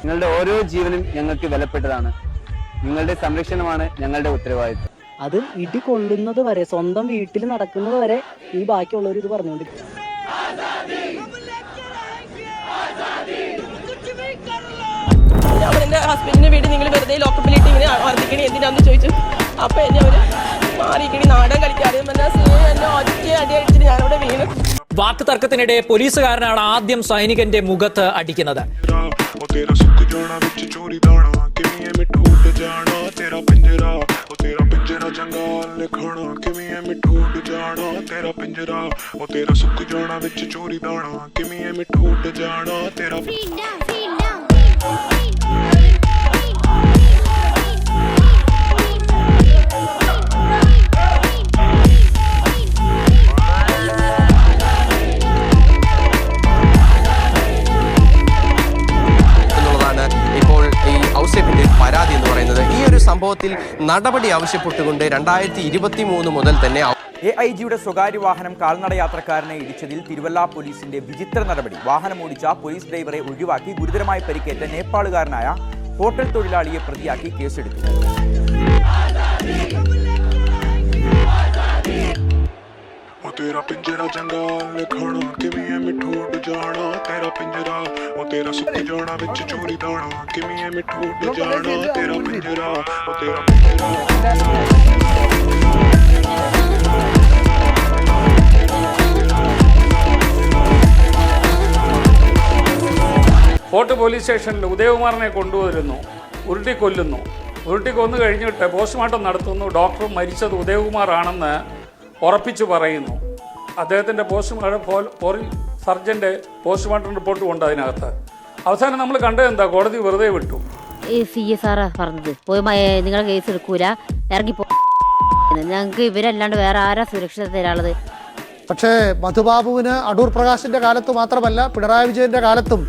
നിങ്ങളുടെ ഓരോ ജീവനും ഞങ്ങൾക്ക് വിലപ്പെട്ടതാണ്. നിങ്ങളുടെ സംരക്ഷണമാണ് ഞങ്ങളുടെ ഉത്തരവാദിത്വം. അത് ഇടി കൊള്ളുന്നത് വരെ സ്വന്തം വീട്ടിൽ നടക്കുന്നത് വരെ ഈ ബാക്കിയുള്ളവർ ഇത് പറഞ്ഞുകൊണ്ടിരിക്കും ഞാൻ എന്റെ ഹസ്ബൻഡിന്റെ വീട് നിങ്ങൾ വെറുതെ ലോക്കപ്പിലിട്ട് ഇങ്ങനെ വർദ്ധിക്കണി എന്തിനാന്ന് ചോദിച്ചു. അപ്പൊ എന്നെ അവർ മാറിക്കണി നാടൻ കളിക്കാതെ. എന്നെ ഒറ്റ അടി അടിച്ചിട്ട് ഞാനവിടെ വീണു. വാക്ക് തർക്കത്തിനിടെ പോലീസുകാരനാണ് ആദ്യം സൈനികന്റെ മുഖത്ത് അടിക്കുന്നത് Freedom. സംഭവത്തിൽ നടപടി ആവശ്യപ്പെട്ടുകൊണ്ട് രണ്ടായിരത്തി ഇരുപത്തി മൂന്ന് മുതൽ തന്നെ എ ഐ ജിയുടെ സ്വകാര്യ വാഹനം കാൽനട യാത്രക്കാരനെ ഇടിച്ചതിൽ തിരുവല്ല പോലീസിന്റെ വിചിത്ര നടപടി വാഹനം ഓടിച്ച പോലീസ് ഡ്രൈവറെ ഒഴിവാക്കി ഗുരുതരമായി പരിക്കേറ്റ നേപ്പാളുകാരനായ ഹോട്ടൽ തൊഴിലാളിയെ പ്രതിയാക്കി കേസെടുത്തു ਉਹ ਤੇਰਾ ਪਿੰਜਰਾ ਜੰਗਾਲ ਲਿਖਣਾ ਕਿਵੇਂ ਐ ਮਿੱਠੂ ਉੱਡ ਜਾਣਾ ਤੇਰਾ ਪਿੰਜਰਾ ਉਹ ਤੇਰਾ ਸੁੱਕ ਜਾਣਾ ਵਿੱਚ ਚੋਰੀ ਦਾਣਾ ਕਿਵੇਂ ਐ ਮਿੱਠੂ ਉੱਡ ਜਾਣਾ ਤੇਰਾ ਪਿੰਜਰਾ ഫോർട്ട് പോലീസ് സ്റ്റേഷനിൽ ഉദയകുമാറിനെ കൊണ്ടുവരുന്നു ഉരുട്ടി കൊല്ലുന്നു ഉരുട്ടി കൊന്നു കഴിഞ്ഞിട്ട് പോസ്റ്റ്മോർട്ടം നടത്തുന്നു. ഡോക്ടർ മരിച്ചത് ഉദയകുമാറാണെന്ന് ഉറപ്പിച്ചു പറയുന്നു. അദ്ദേഹത്തിന്റെ പോസ്റ്റ്മോർട്ടം ഫോറി സർജന്റെ പോസ്റ്റ്മോർട്ടം റിപ്പോർട്ട് ഉണ്ട് അതിനകത്ത്. അവസാനം നമ്മൾ കണ്ടത് എന്താ? കോടതി വെറുതെ വിട്ടു. ഈ സി എസ് ആർ പറഞ്ഞത്. പോയി നിങ്ങളെ കേസ് എടുക്കൂല. ഇറങ്ങി പോ ഞങ്ങൾക്ക് ഇവരല്ലാണ്ട് വേറെ ആരാ സുരക്ഷിത തരാനുള്ളത്? പക്ഷേ മധുബാബുവിന് അടൂർ പ്രകാശിന്റെ കാലത്ത് മാത്രമല്ല പിണറായി വിജയന്റെ കാലത്തും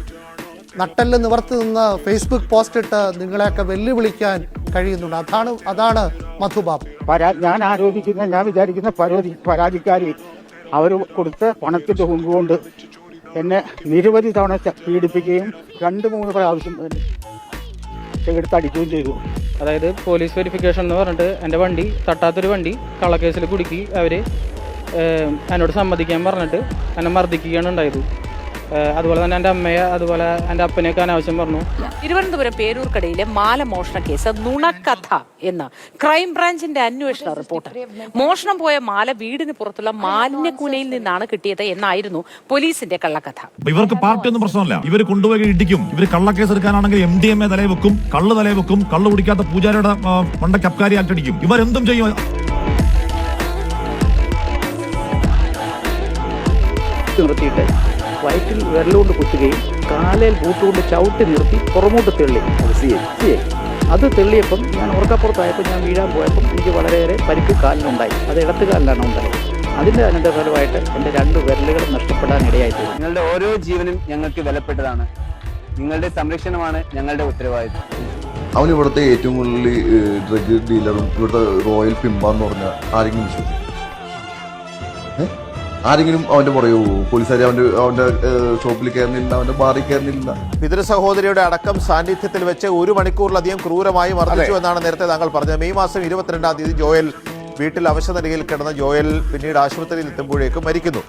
നട്ടെല്ല് നിവർത്തി നിന്ന് ഫേസ്ബുക്ക് പോസ്റ്റ് ഇട്ട് നിങ്ങളെയൊക്കെ വെല്ലുവിളിക്കാൻ കഴിയുന്നുണ്ട്. അതാണ് അതാണ് മധുബാബു. ഞാൻ ആരോപിക്കുന്ന ഞാൻ വിചാരിക്കുന്ന പരാതി പരാതിക്കാരി അവർ കൊടുത്ത പണത്തിന്റെ മുമ്പ് കൊണ്ട് എന്നെ നിരവധി തവണ പീഡിപ്പിക്കുകയും രണ്ട് മൂന്ന് പ്രാവശ്യം എടുത്ത് അടിക്കുകയും ചെയ്തു. അതായത് പോലീസ് വെരിഫിക്കേഷൻ എന്ന് പറഞ്ഞിട്ട് എന്റെ വണ്ടി തട്ടാത്തൊരു വണ്ടി കള്ളക്കേസിൽ കുടുക്കി അവർ എന്നോട് സമ്മതിക്കാൻ പറഞ്ഞിട്ട് എന്നെ മർദ്ദിക്കുകയാണ് ഉണ്ടായത്. അതുപോലെ തന്നെ എന്റെ അമ്മയെ അതുപോലെ എന്റെ അപ്പനെയൊക്കെ അനാവശ്യം പറഞ്ഞു. തിരുവനന്തപുരം പേരൂർക്കടയിലെ മാല മോഷണ കേസ് നുണക്കഥ എന്ന ക്രൈംബ്രാഞ്ചിന്റെ അന്വേഷണ റിപ്പോർട്ട്. മോഷണം പോയ മാല വീടിന് പുറത്തുള്ള മാലിന്യക്കൂനയിൽ നിന്നാണ് കിട്ടിയത് എന്നായിരുന്നു പോലീസിന്റെ കള്ളക്കഥ. ഇവർക്ക് പാർട്ടി ഒന്നും പ്രശ്നമല്ല. ഇവർ കൊണ്ടുപോയി ഇടിക്കും. ഇവർ കള്ളക്കേസ് എടുക്കാനാണെങ്കിൽ എം ഡി എം എ തലയിൽ വെക്കും കള്ള് തലയിൽ വെക്കും കള്ള് കുടിക്കാത്ത പൂജാരിയുടെ മണ്ട കപ്കാരി ആക്ടടിക്കും ഇവരെന്തും ചെയ്യും. നിർത്തിയിട്ട് വയറ്റിൽ വിരലുകൊണ്ട് കുത്തുകയും കാലയിൽ ബൂട്ടുകൊണ്ട് ചവിട്ടി നിർത്തി പുറമോട്ട് തെള്ളി. അത് സി അത് തെള്ളിയപ്പം ഞാൻ ഉറക്കപ്പുറത്തായപ്പോൾ ഞാൻ വീഴാൻ പോയപ്പം എനിക്ക് വളരെയേറെ പരിക്ക് കാലിനുണ്ടായി. അത് ഇടത്ത് കാലിലാണ് ഉണ്ടായത്. അതിന്റെ അനന്തരഫലമായിട്ട് എന്റെ രണ്ട് വിരലുകൾ നഷ്ടപ്പെടാൻ ഇടയായി തീർന്നു നിങ്ങളുടെ ഓരോ ജീവനും ഞങ്ങൾക്ക് വിലപ്പെട്ടതാണ്. നിങ്ങളുടെ സംരക്ഷണമാണ് ഞങ്ങളുടെ ഉത്തരവാദിത്വം. അവൻ ഇവിടുത്തെ ഏറ്റവും കൂടുതൽ ഡ്രഗ് ഡീലറും ഇവിടുത്തെ റോയൽ പിമ്പാന്ന് പറഞ്ഞ ആരെങ്കിലും വിശ്വസിക്കും? ആരെങ്കിലും അവന്റെ പറയൂ പോലീസുകാർ അവന്റെ അവന്റെ ഷോപ്പിൽ കയറുന്നില്ല അവന്റെ ബാറിൽ കയറുന്നില്ല. പിതൃ സഹോദരിയുടെ അടക്കം സാന്നിധ്യത്തിൽ വെച്ച് ഒരു മണിക്കൂറിലധികം ക്രൂരമായി മർദ്ദിച്ചു എന്നാണ് നേരത്തെ താങ്കൾ പറഞ്ഞത്. മെയ് മാസം ഇരുപത്തിരണ്ടാം തീയതി ജോയൽ വീട്ടിൽ അവശനിലയിൽ കിടന്ന ജോയൽ പിന്നീട് ആശുപത്രിയിൽ എത്തുമ്പോഴേക്കും മരിക്കുന്നു.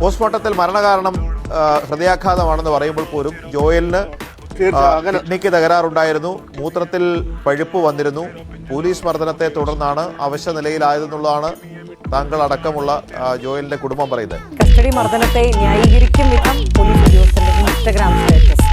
പോസ്റ്റ്മോർട്ടത്തിൽ മരണകാരണം ഹൃദയാഘാതമാണെന്ന് പറയുമ്പോൾ പോലും ജോയലിന് കിഡ്നിക്ക് തകരാറുണ്ടായിരുന്നു. മൂത്രത്തിൽ പഴുപ്പ് വന്നിരുന്നു. പോലീസ് മർദ്ദനത്തെ തുടർന്നാണ് അവശ നിലയിലായതെന്നുള്ളതാണ് താങ്കൾ അടക്കമുള്ള ജോയലിന്റെ കുടുംബം പറയുന്നത്. കസ്റ്റഡി മർദ്ദനത്തെ ന്യായീകരിക്കും വിധം പോലീസ് ഉദ്യോഗസ്ഥരുടെ ഇൻസ്റ്റഗ്രാം സ്റ്റാറ്റസ്.